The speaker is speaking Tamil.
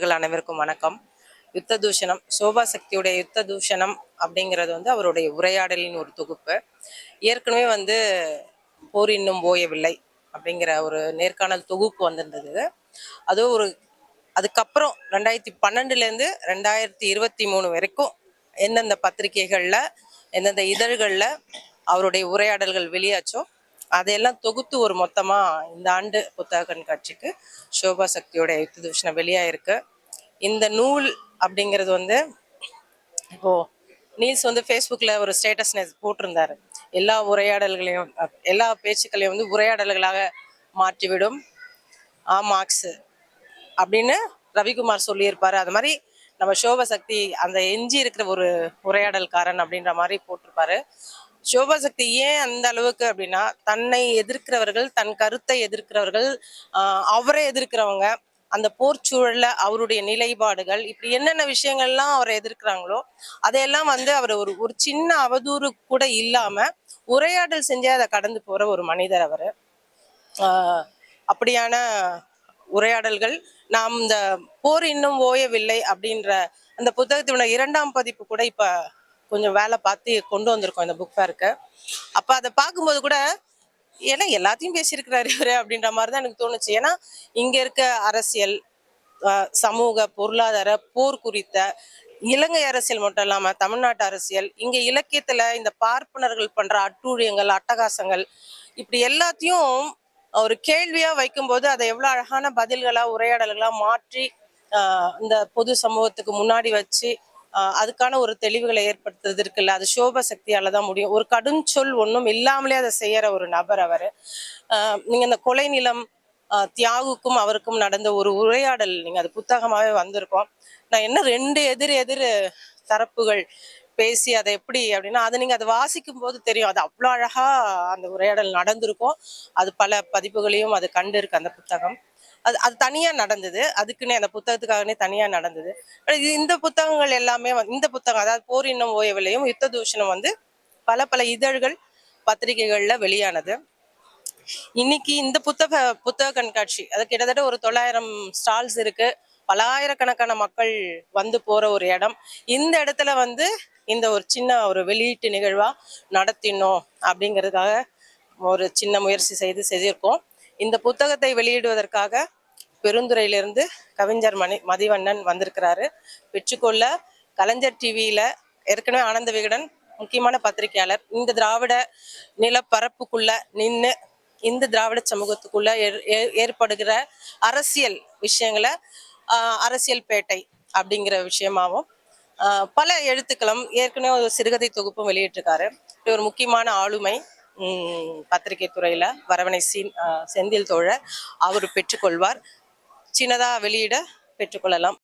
நண்பர்கள் அனைவருக்கும் வணக்கம். யுத்த தூஷணம் சோபா சக்தியுடைய யுத்த தூஷணம் அப்படிங்கிறது வந்து அவருடைய உரையாடலின் ஒரு தொகுப்பு. ஏற்கனவே வந்து போர் இன்னும் ஓயவில்லை அப்படிங்கிற ஒரு நேர்காணல் தொகுப்பு வந்திருந்தது. அதுவும் ஒரு அதுக்கப்புறம் ரெண்டாயிரத்தி பன்னெண்டுலேருந்து ரெண்டாயிரத்தி இருபத்தி மூணு வரைக்கும் எந்தெந்த பத்திரிகைகளில் எந்தெந்த இதழ்களில் அவருடைய உரையாடல்கள் வெளியாச்சோ அதையெல்லாம் தொகுத்து ஒரு மொத்தமாக இந்த ஆண்டு புத்தக கண்காட்சிக்கு சோபா சக்தியோட யுத்த தூஷணம் வெளியாயிருக்கு. இந்த நூல் அப்படிங்கிறது வந்து இப்போ நீல்ஸ் வந்து ஃபேஸ்புக்கில் ஒரு ஸ்டேட்டஸ் போட்டிருந்தாரு. எல்லா உரையாடல்களையும் எல்லா பேச்சுக்களையும் வந்து உரையாடல்களாக மாற்றிவிடும். ஆ மார்க்ஸ் அப்படின்னு ரவிக்குமார் சொல்லியிருப்பாரு. அது மாதிரி நம்ம சோபா சக்தி அந்த எஞ்சி இருக்கிற ஒரு உரையாடல்காரன் அப்படின்ற மாதிரி போட்டிருப்பாரு. சோபா சக்தி ஏன் அந்த அளவுக்கு அப்படின்னா தன்னை எதிர்க்கிறவர்கள் தன் கருத்தை எதிர்க்கிறவர்கள் ஆஹ் அவரை எதிர்க்கிறவங்க அந்த போர் சூழல்ல அவருடைய நிலைப்பாடுகள் இப்படி என்னென்ன விஷயங்கள்லாம் அவரை எதிர்க்கிறாங்களோ அதையெல்லாம் வந்து அவர் ஒரு ஒரு சின்ன அவதூறு கூட இல்லாம உரையாடல் செஞ்சே அதை கடந்து போற ஒரு மனிதர் அவர். ஆஹ் அப்படியான உரையாடல்கள் நாம் இந்த போர் இன்னும் ஓயவில்லை அப்படின்ற அந்த புத்தகத்தினுடைய இரண்டாம் பதிப்பு கூட இப்ப கொஞ்சம் வேலை பார்த்து கொண்டு வந்திருக்கோம் இந்த புக் ஃபேருக்கு அப்போ அதை பார்க்கும்போது கூட ஏன்னா எல்லாத்தையும் பேசியிருக்கிறாரு இவரு அப்படின்ற மாதிரி தான் எனக்கு தோணுச்சு. ஏன்னா இங்கே இருக்க அரசியல் சமூக பொருளாதார போர் குறித்த இலங்கை அரசியல் மட்டும் இல்லாம தமிழ்நாட்டு அரசியல் இங்க இலக்கியத்துல இந்த பார்ப்பனர்கள் பண்ற அட்டூழியங்கள் அட்டகாசங்கள் இப்படி எல்லாத்தையும் ஒரு கேள்வியா வைக்கும்போது அதை எவ்வளவு அழகான பதில்களா உரையாடல்களா மாற்றி இந்த பொது சமூகத்துக்கு முன்னாடி வச்சு அதுக்கான ஒரு தெளிவுகளை ஏற்படுத்துறது இருக்குல்ல அது சோப சக்தியால தான் முடியும். ஒரு கடும் சொல் ஒன்றும் இல்லாமலே அதை செய்யற ஒரு நபர் அவர். நீங்க இந்த கொலை நிலம் தியாகுக்கும் அவருக்கும் நடந்த ஒரு உரையாடல் நீங்க அது புத்தகமாவே வந்திருக்கோம். நான் என்ன ரெண்டு எதிர் எதிர் தரப்புகள் பேசி அதை எப்படி அப்படின்னா அதை நீங்க அதை வாசிக்கும் போது தெரியும். அது அவ்வளோ அழகா அந்த உரையாடல் நடந்திருக்கும். அது பல பதிப்புகளையும் அது கண்டு இருக்கு அந்த புத்தகம். அது அது தனியாக நடந்தது. அதுக்குன்னே அந்த புத்தகத்துக்காகனே தனியாக நடந்தது. இது இந்த புத்தகங்கள் எல்லாமே இந்த புத்தகம் அதாவது போர் இன்னும் ஓயவில்லையும் யுத்த தூஷணம் வந்து பல பல இதழ்கள் பத்திரிகைகளில் வெளியானது. இன்னைக்கு இந்த புத்தக புத்தக கண்காட்சி அது கிட்டத்தட்ட ஒரு தொள்ளாயிரம் ஸ்டால்ஸ் இருக்கு. பலாயிரக்கணக்கான மக்கள் வந்து போற ஒரு இடம். இந்த இடத்துல வந்து இந்த ஒரு சின்ன ஒரு வெளியீட்டு நிகழ்வா நடத்தினோம் அப்படிங்கிறதுக்காக ஒரு சின்ன முயற்சி செய்து செய்திருக்கோம் இந்த புத்தகத்தை வெளியிடுவதற்காக பெருந்துறையிலிருந்து கவிஞர் மணி மதிவண்ணன் வந்திருக்கிறாரு. பெற்றுக்கொள்ள கலைஞர் டிவியில ஏற்கனவே ஆனந்த விகடன் முக்கியமான பத்திரிகையாளர். இந்த திராவிட நிலப்பரப்புக்குள்ள நின்று இந்த திராவிட சமூகத்துக்குள்ள ஏ- ஏற்படுகிற அரசியல் விஷயங்களை அரசியல் பேட்டை அப்படிங்கிற விஷயமாவும் பல எழுத்துக்களும் ஏற்கனவே ஒரு சிறுகதை தொகுப்பும் வெளியிட்டிருக்காரு. ஒரு முக்கியமான ஆளுமை பத்திரிகை துறையில் வரவணை சீன் செந்தில் தோழ அவர் பெற்றுக்கொள்வார். சின்னதாக வெளியிட பெற்றுக்கொள்ளலாம்.